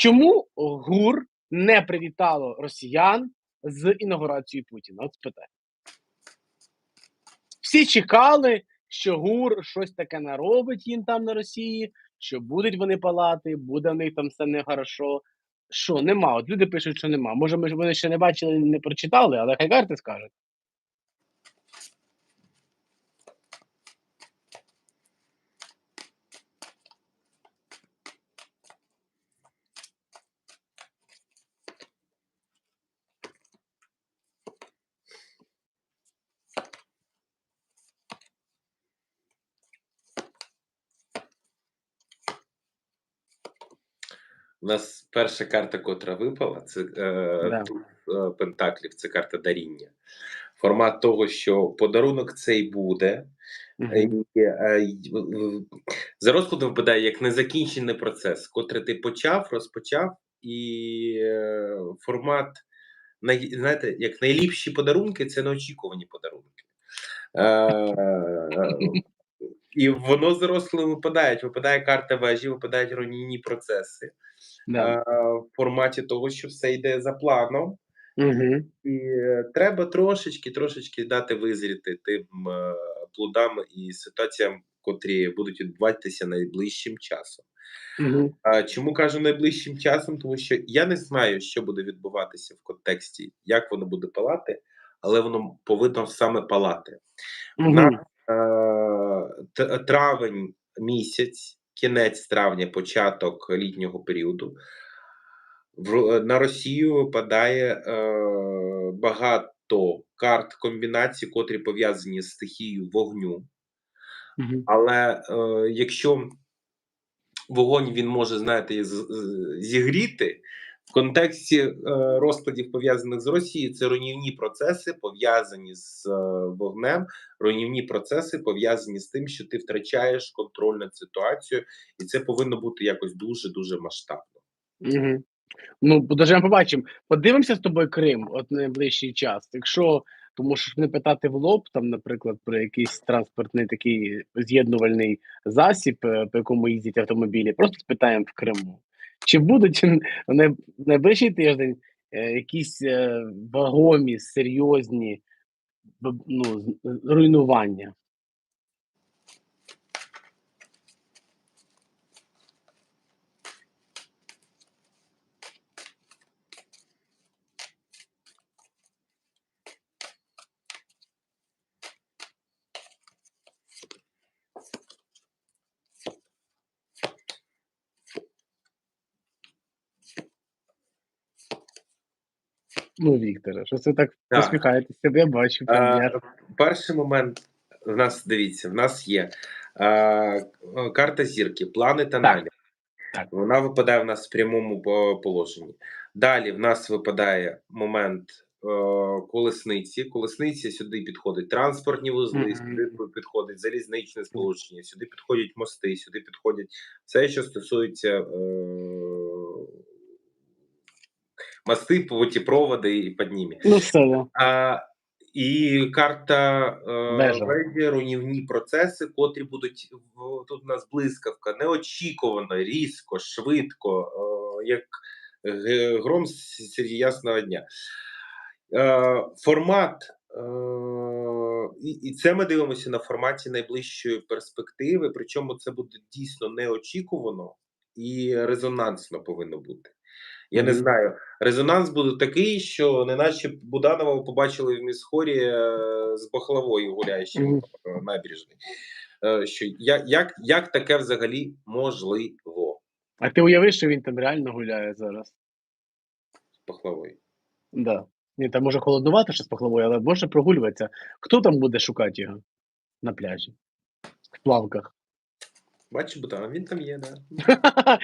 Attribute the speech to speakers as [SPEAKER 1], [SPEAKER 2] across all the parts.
[SPEAKER 1] Чому ГУР не привітало росіян з інаугурацією Путіна? От спитай. Всі чекали, що ГУР щось таке наробить їм там на Росії, що будуть вони палати, буде в них там все нехорошо. Що, нема? От люди пишуть, що нема. Може, ми вони ще не бачили, не прочитали, але хай карти скажуть.
[SPEAKER 2] У нас перша карта, котра випала, це е,
[SPEAKER 1] Да.
[SPEAKER 2] туз, е, Пентаклів, це карта даріння. Формат того, що подарунок цей буде. В- За розкладом випадає як незакінчений процес, котрий ти почав, розпочав, і е, формат, знаєте, як найліпші подарунки це неочікувані подарунки. Е, І воно за розкладом випадає. Випадає карта вежі, випадають руйнівні процеси.
[SPEAKER 1] Да.
[SPEAKER 2] Е, в форматі того, що все йде за планом,
[SPEAKER 1] Мгм.
[SPEAKER 2] і е, треба трошечки, трошечки дати визріти тим е, плодам і ситуаціям, котрі будуть відбуватися найближчим часом.
[SPEAKER 1] Мгм.
[SPEAKER 2] А чому кажу найближчим часом? Тому що я не знаю, що буде відбуватися в контексті, як воно буде палати, але воно повинно саме палати.
[SPEAKER 1] Мгм.
[SPEAKER 2] Е, травень місяць, кінець травня, початок літнього періоду. На Росію випадає е, багато карт комбінацій, котрі пов'язані з стихією вогню.
[SPEAKER 1] Угу.
[SPEAKER 2] Але е, якщо вогонь він може, знаєте, зігріти, в контексті е, розкладів пов'язаних з Росією, це руйнівні процеси пов'язані з е, вогнем, руйнівні процеси пов'язані з тим, що ти втрачаєш контроль над ситуацією, і це повинно бути якось дуже дуже масштабно.
[SPEAKER 1] Мгм. Ну, подождемо, побачимо. Подивимося з тобою Крим от найближчий час. Якщо тому що не питати в лоб, там, наприклад, про якийсь транспортний такий з'єднувальний засіб, е, по якому їздять автомобілі, просто спитаємо в Криму. Чи будуть в найближчий тиждень е, якісь е, вагомі, серйозні ну, руйнування? Ну, Вікторе, що це так
[SPEAKER 2] Так.
[SPEAKER 1] посміхаєтеся? Я бачу. прем'єр.
[SPEAKER 2] Е, перший момент в нас дивіться, в нас є е, карта зірки, плани та
[SPEAKER 1] Так.
[SPEAKER 2] намір.
[SPEAKER 1] Так.
[SPEAKER 2] Вона випадає в нас в прямому по- положенні. Далі в нас випадає момент е, колесниці. Колесниці сюди підходять транспортні вузли,
[SPEAKER 1] Мгм.
[SPEAKER 2] сюди підходить залізничне сполучення, сюди підходять мости, сюди підходять все, що стосується е, мости, путепроводи і піднімі.
[SPEAKER 1] Ну, все. да.
[SPEAKER 2] А, і карта
[SPEAKER 1] Вежа.
[SPEAKER 2] е, руйнівні процеси, котрі будуть тут у нас блискавка, неочікувано, різко, швидко, е, як гром с- серед ясного дня. Е, формат, е, і це ми дивимося на форматі найближчої перспективи, причому це буде дійсно неочікувано і резонансно повинно бути. Я не знаю. Резонанс буде такий, що неначе Буданова побачили в місхорі е, з бахлавою гуляючим набережній. Е, Що як, як, як таке взагалі можливо
[SPEAKER 1] А ти уяви, що він там реально гуляє зараз?
[SPEAKER 2] з бахлавою?
[SPEAKER 1] Да. Ні, там може холоднувати ще з пахлавою, але може прогулюватися. Хто там буде шукати його на пляжі? В плавках.
[SPEAKER 2] Бачиш, Буданов, він там є, да.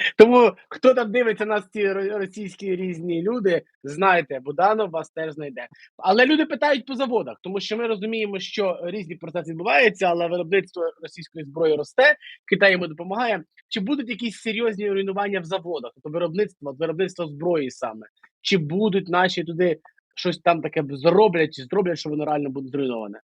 [SPEAKER 1] Тому хто там дивиться нас, ці російські різні люди, знайте, Буданов вас теж знайде. Але люди питають по заводах, тому що ми розуміємо, що різні процеси відбуваються, але виробництво російської зброї росте, Китай йому допомагає. Чи будуть якісь серйозні руйнування в заводах, тобто виробництво, виробництво зброї саме? Чи будуть наші туди щось там таке зроблять, чи зроблять, що воно реально буде зруйноване?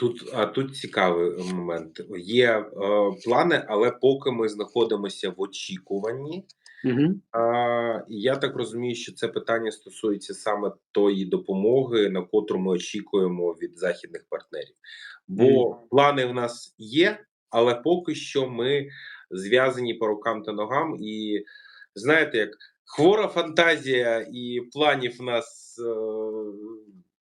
[SPEAKER 2] Тут, а тут цікавий момент. Є е, плани, але поки ми знаходимося в очікуванні.
[SPEAKER 1] Угу.
[SPEAKER 2] І я так розумію, що це питання стосується саме тої допомоги, на котру ми очікуємо від західних партнерів. Бо плани в нас є, але поки що ми зв'язані по рукам та ногам. І знаєте, як хвора фантазія і планів в нас е,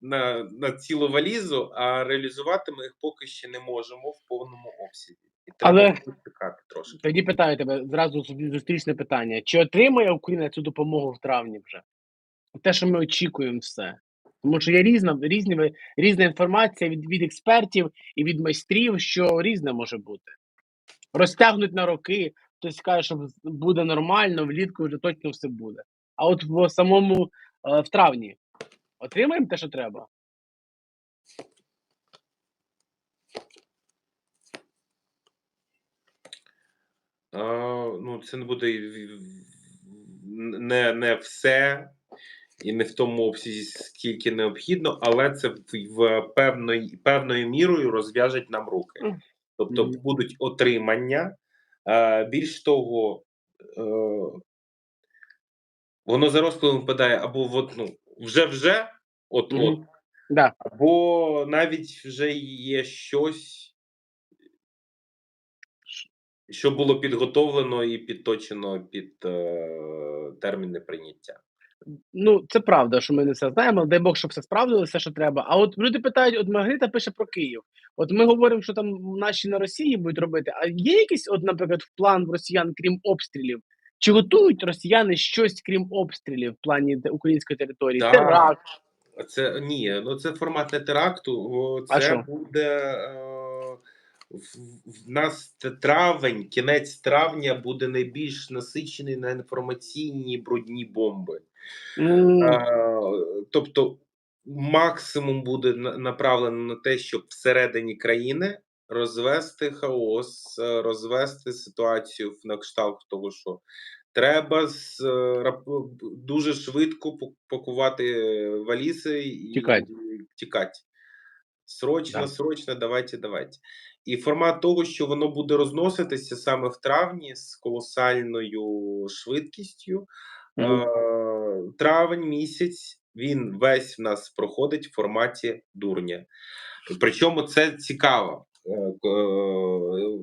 [SPEAKER 2] на, на цілу валізу, а реалізувати ми їх поки ще не можемо в повному обсязі. І треба
[SPEAKER 1] Але-
[SPEAKER 2] почекати трошки.
[SPEAKER 1] Тоді питаю тебе зразу зустрічне питання: чи отримає Україна цю допомогу в травні вже? Те, що ми очікуємо, все. Тому що є різна, різні, різна інформація від, від експертів і від майстрів, що різне може бути. Розтягнуть на роки, хтось каже, що буде нормально, влітку вже точно все буде. А от в самому е, в травні отримаємо те, що треба.
[SPEAKER 2] А, ну, це не буде не, не все і не в тому обсязі, скільки необхідно, але це в, в певною, певною мірою розв'яжуть нам руки. Тобто
[SPEAKER 1] Мгм.
[SPEAKER 2] будуть отримання. Е, більш того, е, воно за розкладом впадає або в одну вже-вже, от,
[SPEAKER 1] Мгм.
[SPEAKER 2] от,
[SPEAKER 1] Да.
[SPEAKER 2] або навіть вже є щось, що було підготовлено і підточено під е, терміни прийняття.
[SPEAKER 1] Ну, це правда, що ми не все знаємо. Дай Бог, щоб все справдилося, все, що треба. А от люди питають: от Маргарита пише про Київ. От ми говоримо, що там наші на Росії будуть робити. А є якийсь, от, наприклад, план в росіян, крім обстрілів? Чи готують росіяни щось крім обстрілів в плані української території?
[SPEAKER 2] Да.
[SPEAKER 1] Теракт.
[SPEAKER 2] А Це ні, ну це формат не теракту.
[SPEAKER 1] А
[SPEAKER 2] Це
[SPEAKER 1] що?
[SPEAKER 2] буде е, в, в нас травень, кінець травня буде найбільш насичений на інформаційні брудні бомби.
[SPEAKER 1] М,
[SPEAKER 2] Е, тобто, максимум буде направлено на те, щоб всередині країни розвести хаос, е, розвести ситуацію в- на кшталт того, що треба з, е, дуже швидко пак- пакувати валізи і
[SPEAKER 1] Тікать.
[SPEAKER 2] тікати. Срочно,
[SPEAKER 1] Да.
[SPEAKER 2] срочно, давайте, давайте. І формат того, що воно буде розноситися саме в травні з колосальною швидкістю.
[SPEAKER 1] Мгм.
[SPEAKER 2] Е, Травень місяць він весь в нас проходить в форматі дурня. Причому це цікаво е,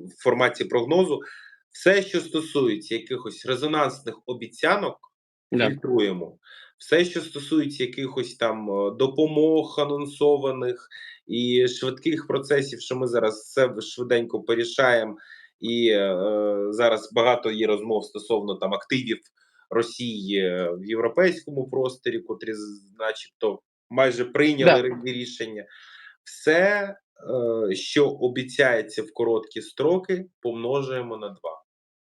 [SPEAKER 2] в форматі прогнозу. Все, що стосується якихось резонансних обіцянок,
[SPEAKER 1] Да.
[SPEAKER 2] фільтруємо. Все, що стосується якихось там е, допомог анонсованих і швидких процесів, що ми зараз все швиденько порішаємо, і е, зараз багато є розмов стосовно там активів Росії е, в європейському просторі, котрі, начебто, майже прийняли ри- рішення. Все, е, що обіцяється в короткі строки, помножуємо на два.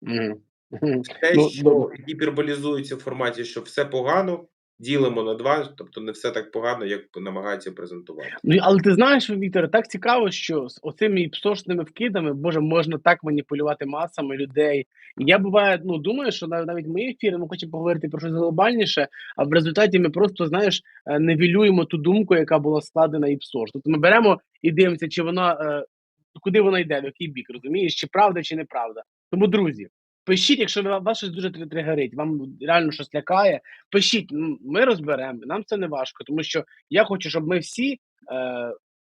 [SPEAKER 1] Мгм. Мгм.
[SPEAKER 2] Те,
[SPEAKER 1] Ну,
[SPEAKER 2] що
[SPEAKER 1] добре.
[SPEAKER 2] гіперболізується в форматі, що все погано, ділимо на два, тобто не все так погано, як намагаються презентувати.
[SPEAKER 1] Ну, але ти знаєш, Віктор, так цікаво, що з оцими псошними вкидами, боже, можна так маніпулювати масами людей. І я буває, ну думаю, що нав- навіть мої ефіри ми хочемо поговорити про щось глобальніше, а в результаті ми просто знаєш е, невілюємо ту думку, яка була складена і псош. Тобто ми беремо і дивимося, чи вона е, куди вона йде, в який бік, розумієш, чи правда, чи неправда. Тому, друзі, пишіть, якщо вас щось дуже три- тригерить, вам реально щось лякає. Пишіть, ми розберемо. Нам це не важко, тому що я хочу, щоб ми всі е,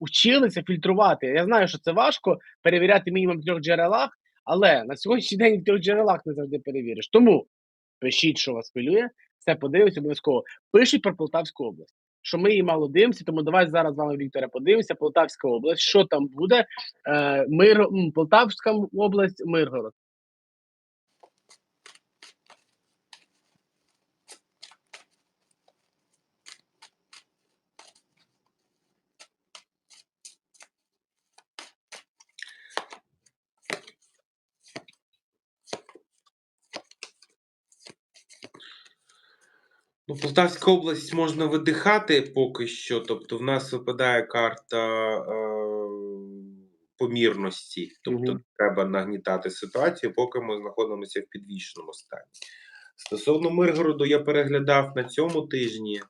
[SPEAKER 1] училися фільтрувати. Я знаю, що це важко перевіряти мінімум в трьох джерелах, але на сьогоднішній день в трьох джерелах не завжди перевіриш. Тому пишіть, що вас хвилює, все подивимося обов'язково. Пишіть про Полтавську область. Що ми її мало дивимося, тому давай зараз з вами, Вікторе, подивимося. Полтавська область, що там буде? Е, Мир... Полтавська область, Миргород.
[SPEAKER 2] Ну, Полтавська область можна видихати поки що. Тобто, в нас випадає карта е, помірності, тобто
[SPEAKER 1] Мгм.
[SPEAKER 2] треба нагнітати ситуацію, поки ми знаходимося в підвішеному стані. Стосовно Миргороду, я переглядав на цьому тижні.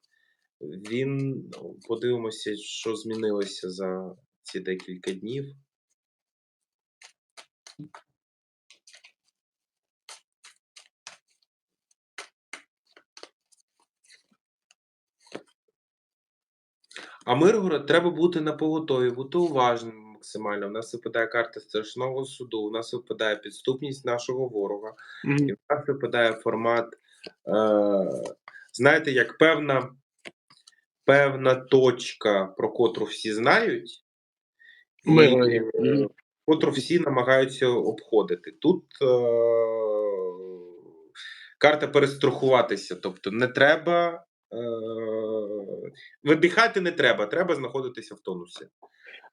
[SPEAKER 2] Він ну, подивимося, що змінилося за ці декілька днів. А Миргород треба бути на поготові, бути уважним максимально. У нас випадає карта страшного суду, у нас випадає підступність нашого ворога,
[SPEAKER 1] Мгм.
[SPEAKER 2] і в нас випадає формат, е, знаєте, як певна, певна точка, про котру всі знають, і,
[SPEAKER 1] Миргороді.
[SPEAKER 2] е, котру всі намагаються обходити. Тут е, карта перестрахуватися, тобто не треба. Е, видихати не треба, треба знаходитися в тонусі.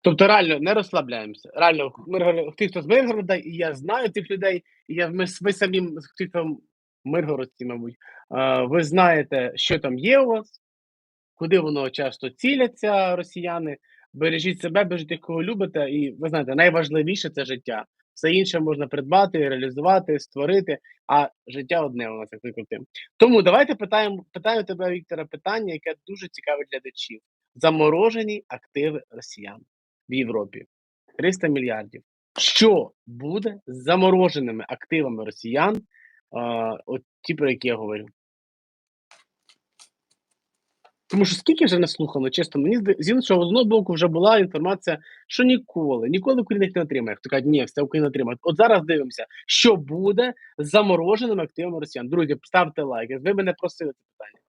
[SPEAKER 1] Тобто реально не розслабляємося. Реально, Миргород, ті, хто з Миргорода, і я знаю тих людей, і я ми, ви самі ті, хто миргородці, мабуть, е, ви знаєте, що там є у вас, куди воно часто ціляться росіяни. Бережіть себе, бережіть тих, кого любите, і ви знаєте, найважливіше це життя. Все інше можна придбати, реалізувати, створити, а життя одне у нас як не крути. Тому давайте питаємо, питаю тебе, Віктора, питання, яке дуже цікавить глядачів: заморожені активи росіян в Європі 300 мільярдів. Що буде з замороженими активами росіян? От ті, про які я говорю. Тому що скільки вже не слухали, чесно, мені з іншого з одного боку вже була інформація, що ніколи, ніколи Україна їх не отримає. Хто каже, ні, все Україна отримає. От зараз дивимося, що буде з замороженими активами росіян. Друзі, ставте лайки. Ви мене просили це питання.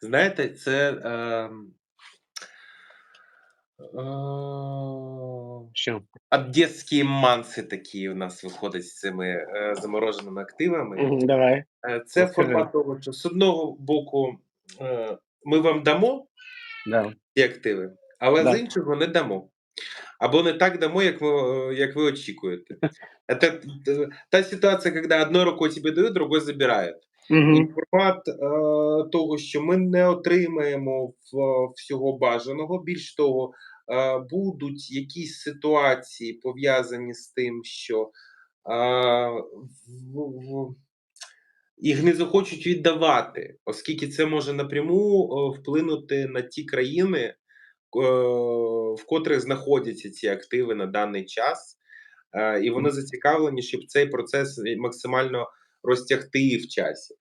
[SPEAKER 2] Знаєте, це. Е, е,
[SPEAKER 1] Що?
[SPEAKER 2] одеські манси такі у нас виходять з цими е, замороженими активами.
[SPEAKER 1] Давай.
[SPEAKER 2] Е, Це
[SPEAKER 1] Розкажи.
[SPEAKER 2] формат того, що з одного боку е, ми вам дамо
[SPEAKER 1] Да.
[SPEAKER 2] ці активи, але
[SPEAKER 1] Да.
[SPEAKER 2] з іншого не дамо. Або не так дамо, як, ми, е, як ви очікуєте. Це та ситуація, коли одною рукою тебе дають, другою забирають. І
[SPEAKER 1] Угу.
[SPEAKER 2] формат е, того, що ми не отримаємо в, всього бажаного. Більш того, е, будуть якісь ситуації пов'язані з тим, що е, в, в, їх не захочуть віддавати, оскільки це може напряму е, вплинути на ті країни, е, в котрих знаходяться ці активи на даний час, е, і вони зацікавлені, щоб цей процес максимально розтягти в часі.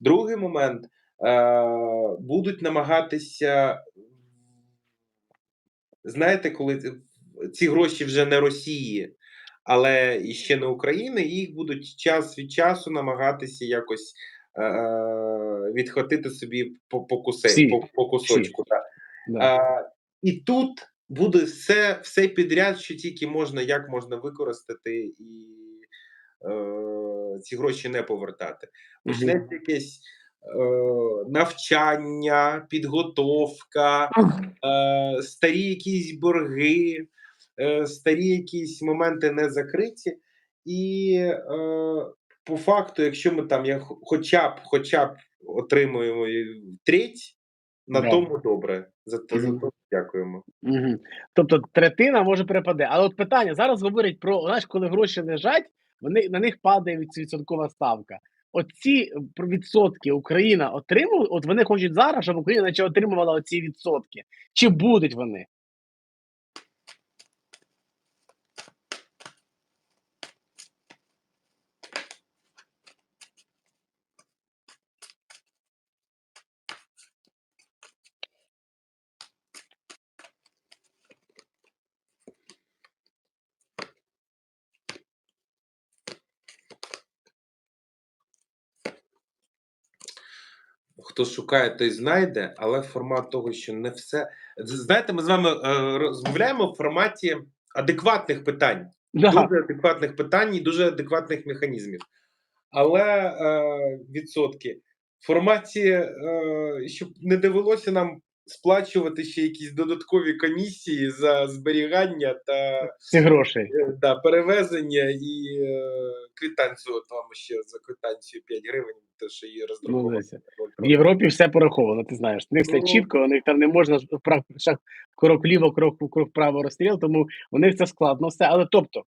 [SPEAKER 2] Другий момент е, будуть намагатися, знаєте, коли ці- гроші вже не Росії, але і ще не України, і їх будуть час від часу намагатися якось е, е, відхватити собі по, по, кусе, по, по кусочку. Да.
[SPEAKER 1] Да.
[SPEAKER 2] А, і тут буде все, все підряд, що тільки можна, як можна використати і е, ці гроші не повертати. Почнеться якесь е, навчання, підготовка, е, старі якісь борги, е, старі якісь моменти не закриті. І е, по факту, якщо ми там як хоча б хоча б отримуємо треть, на
[SPEAKER 1] Да.
[SPEAKER 2] тому добре. За, за то дякуємо.
[SPEAKER 1] Угу. Тобто третина може перепаде. Але от питання зараз говорять про знаєш, коли гроші лежать, вони на них падає відсоткова ставка. Оці відсотки Україна отримує, от вони хочуть зараз, щоб Україна наче отримувала оці відсотки. Чи будуть вони?
[SPEAKER 2] Хто шукає, той знайде, але формат того, що не все. Знаєте, ми з вами е, розмовляємо в форматі адекватних питань.
[SPEAKER 1] Да.
[SPEAKER 2] дуже адекватних питань і дуже адекватних механізмів. Але е, відсотки в форматі, е, щоб не довелося нам сплачувати ще якісь додаткові комісії за зберігання та
[SPEAKER 1] Ці грошей.
[SPEAKER 2] е, да, перевезення і е, квитанцію, от вам ще за квитанцію 5 гривень, те, що її
[SPEAKER 1] Ну, В Європі все пораховано, ти знаєш. У них все
[SPEAKER 2] Ну.
[SPEAKER 1] чітко, у них там не можна шаг, крок вліво, крок, крок вправо розстріл, тому у них це складно все. Але тобто,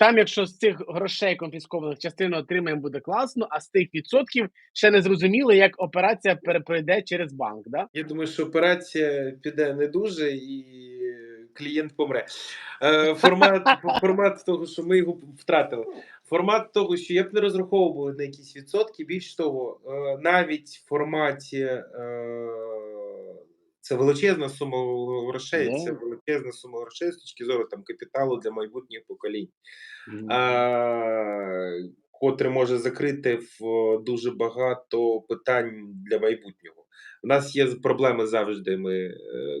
[SPEAKER 1] там, якщо з цих грошей конфіскованих частину отримаємо, буде класно, а з тих відсотків ще не зрозуміло, як операція пере- пройде через банк. Да?
[SPEAKER 2] Я думаю, що операція піде не дуже і клієнт помре. Е, Формат, формат того, що ми його втратили. Формат того, що я б не розраховував на якісь відсотки. Більш того, е, навіть в форматі е, це величезна сума грошей,
[SPEAKER 1] Да.
[SPEAKER 2] це величезна сума грошей з точки зору там капіталу для майбутніх поколінь.
[SPEAKER 1] Мгм.
[SPEAKER 2] а, котре може закрити в дуже багато питань для майбутнього. У нас є проблеми завжди. Ми е,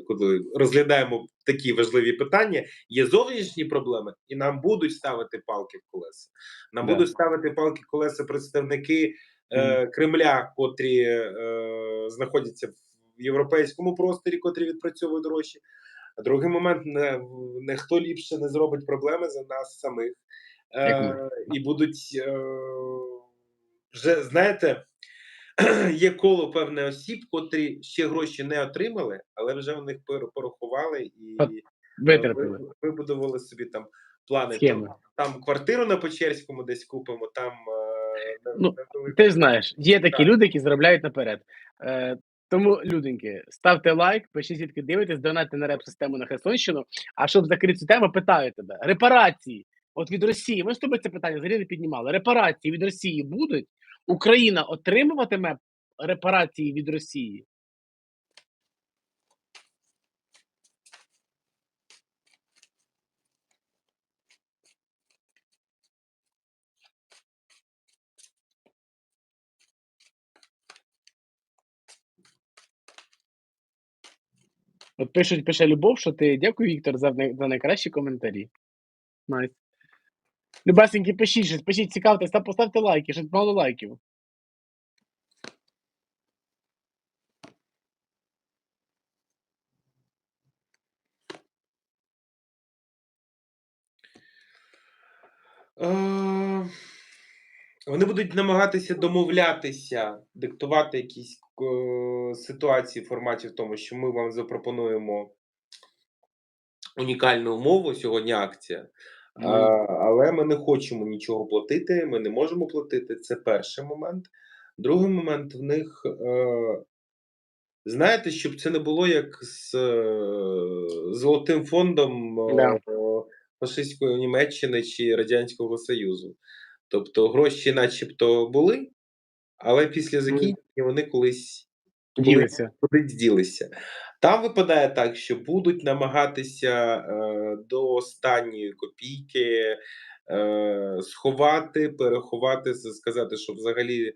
[SPEAKER 2] коли розглядаємо такі важливі питання, є зовнішні проблеми, і нам будуть ставити палки в колеса. Нам
[SPEAKER 1] Да.
[SPEAKER 2] будуть ставити палки в колеса представники е, Кремля, котрі е, знаходяться в європейському просторі, котрі відпрацьовують гроші. А другий момент не, не хто ліпше не зробить проблеми за нас самих. Е, і будуть е, вже знаєте, є коло певне осіб, котрі ще гроші не отримали, але вже в них порахували і е, вибудували собі там плани. Там, там квартиру на Печерському десь купимо, там е,
[SPEAKER 1] Ну, Ти знаєш, є такі
[SPEAKER 2] Так.
[SPEAKER 1] люди, які заробляють наперед. Е, тому, люденьки, ставте лайк, пишіть, звідки дивитесь, донатьте на реп-систему на Херсонщину. А щоб закрити цю тему, питаю тебе: репарації от від Росії. Ми з тобою це питання взагалі не піднімали. Репарації від Росії будуть? Україна отримуватиме репарації від Росії? От пишуть, пише Любов, що ти дякую, Віктор, за, за найкращі коментарі. Найс. Любасеньки, пишіть щось, пишіть, цікавтесь, та поставте лайки, щось мало лайків.
[SPEAKER 2] Вони будуть намагатися домовлятися, диктувати якісь ситуації в форматі в тому, що ми вам запропонуємо унікальну умову сьогодні акція. А, але ми не хочемо нічого платити, ми не можемо платити. Це перший момент. Другий момент в них. Е, знаєте, щоб це не було як з е, Золотим фондом е,
[SPEAKER 1] Да.
[SPEAKER 2] фашистської Німеччини чи Радянського Союзу. Тобто гроші, начебто, були, але після закінчення вони колись кудись ділися. Там випадає так, що будуть намагатися е, до останньої копійки е, сховати, переховати, сказати, що взагалі е,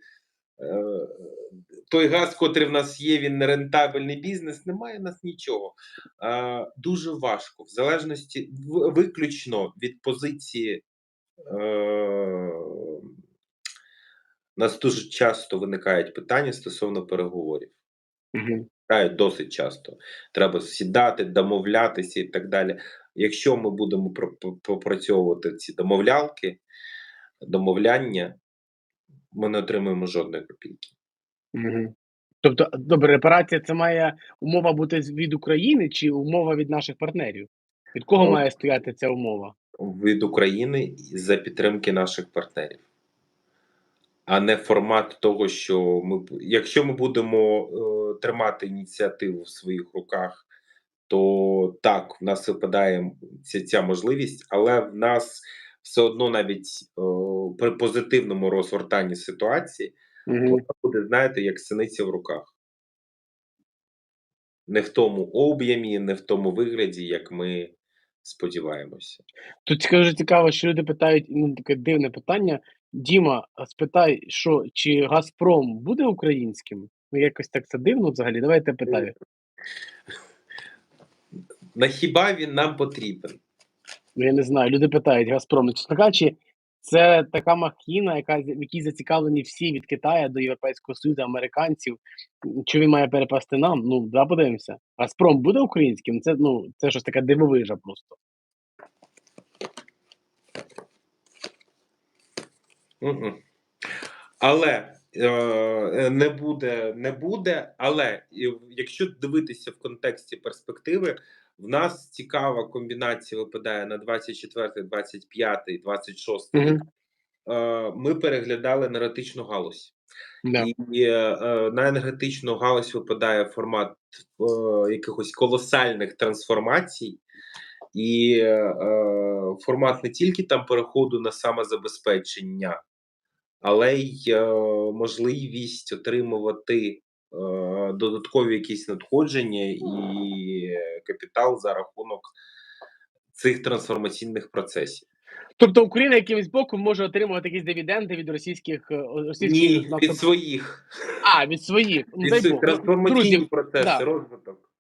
[SPEAKER 2] той газ, котрий в нас є, він не рентабельний бізнес, немає в нас нічого. Е, дуже важко, в залежності виключно від позиції. Е, у нас дуже часто виникають питання стосовно переговорів. Виникають досить часто. Треба сідати, домовлятися і так далі. Якщо ми будемо про- про- пропрацьовувати ці домовлянки, домовляння, ми не отримаємо жодної копійки.
[SPEAKER 1] Мгм. Тобто, добре, репарація це має умова бути від України чи умова від наших партнерів? Від кого
[SPEAKER 2] Ну,
[SPEAKER 1] має стояти ця умова?
[SPEAKER 2] від України за підтримки наших партнерів, а не формат того, що ми якщо ми будемо е, тримати ініціативу в своїх руках, то так, в нас випадає ця, ця можливість, але в нас все одно навіть е, при позитивному розгортанні ситуації вона буде, знаєте, як синиця в руках. Не в тому об'ємі, не в тому вигляді, як ми сподіваємося.
[SPEAKER 1] Тут скажу цікаво, що люди питають, ну таке дивне питання. Діма, а спитай, що чи Газпром буде українським? Ну якось так це дивно взагалі. Давайте питаю.
[SPEAKER 2] На хіба він нам потрібен?
[SPEAKER 1] Ну я не знаю. Люди питають Газпром. Ну, чесно кажучи, це така махіна, яка в якій зацікавлені всі від Китаю до Європейського Союзу, американців. Що він має перепасти нам? Ну, да, подивимося. Газпром буде українським? Це ну це щось таке дивовижа просто.
[SPEAKER 2] Але е, не буде, не буде. Але якщо дивитися в контексті перспективи, в нас цікава комбінація випадає на 24, 25, 26 рік. Е, Ми переглядали енергетичну галузь.
[SPEAKER 1] Да.
[SPEAKER 2] І е, е, на енергетичну галузь випадає формат е, якихось колосальних трансформацій, і е, формат не тільки там переходу на самозабезпечення, але й е, можливість отримувати е, додаткові якісь надходження і капітал за рахунок цих трансформаційних процесів.
[SPEAKER 1] Тобто Україна якимось боком може отримувати якісь дивіденди від російських е, російських
[SPEAKER 2] Ні, від своїх
[SPEAKER 1] А, від своїх. Ну,
[SPEAKER 2] від своїх.
[SPEAKER 1] Ну,
[SPEAKER 2] трансформаційні
[SPEAKER 1] Друзі,
[SPEAKER 2] процеси,
[SPEAKER 1] да.
[SPEAKER 2] розвиток.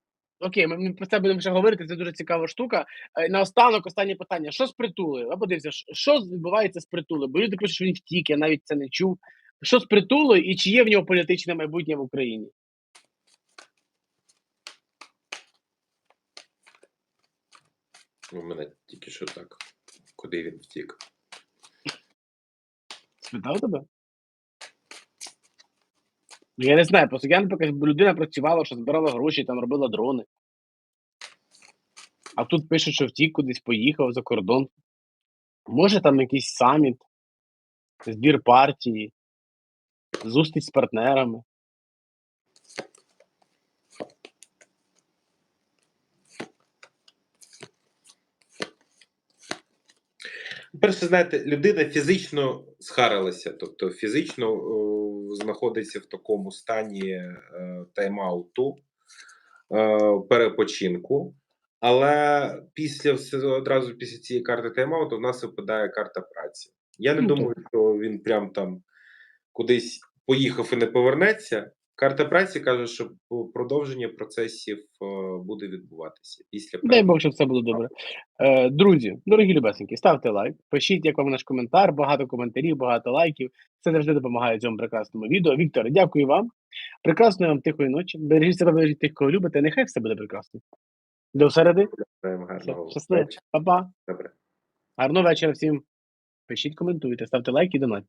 [SPEAKER 1] Окей, ми, про це будемо ще говорити. Це дуже цікава штука. Е, Наостанок, останнє питання: що з притули? А подивіться, що- відбувається з притулою? Бо люди пишуть, що він втік, я навіть це не чув. Що з притулою і чи є в нього політичне майбутнє в Україні?
[SPEAKER 2] У мене тільки що так. Куди він втік?
[SPEAKER 1] Спитав тебе? Ну, я не знаю, просто я, наприклад, людина працювала, що збирала гроші, там робила дрони. А тут пишуть, що втік кудись поїхав за кордон. Може, там якийсь саміт, збір партії, зустріч з партнерами.
[SPEAKER 2] Перше, знаєте, людина фізично схарилася, тобто фізично о, знаходиться в такому стані е, тайм-ауту, е, перепочинку. Але після все- одразу після цієї карти тайм-ауту в нас випадає карта праці. Я не думаю, що він прям там кудись поїхав і не повернеться. Карта праці каже, що продовження процесів е, буде відбуватися після
[SPEAKER 1] Дай Бог, щоб все було добре. Е, друзі, дорогі любесенькі, ставте лайк, пишіть, як вам наш коментар, багато коментарів, багато лайків. Це завжди допомагає цьому прекрасному відео. Віктор, дякую вам. Прекрасної вам тихої ночі. Бережіть себе, бережіть тих, кого любите. Нехай все буде прекрасно. До середи.
[SPEAKER 2] Гарного
[SPEAKER 1] Щасливо. Па-па.
[SPEAKER 2] Добре.
[SPEAKER 1] Гарного вечора всім. Пишіть, коментуйте, ставте лайки і донатьте.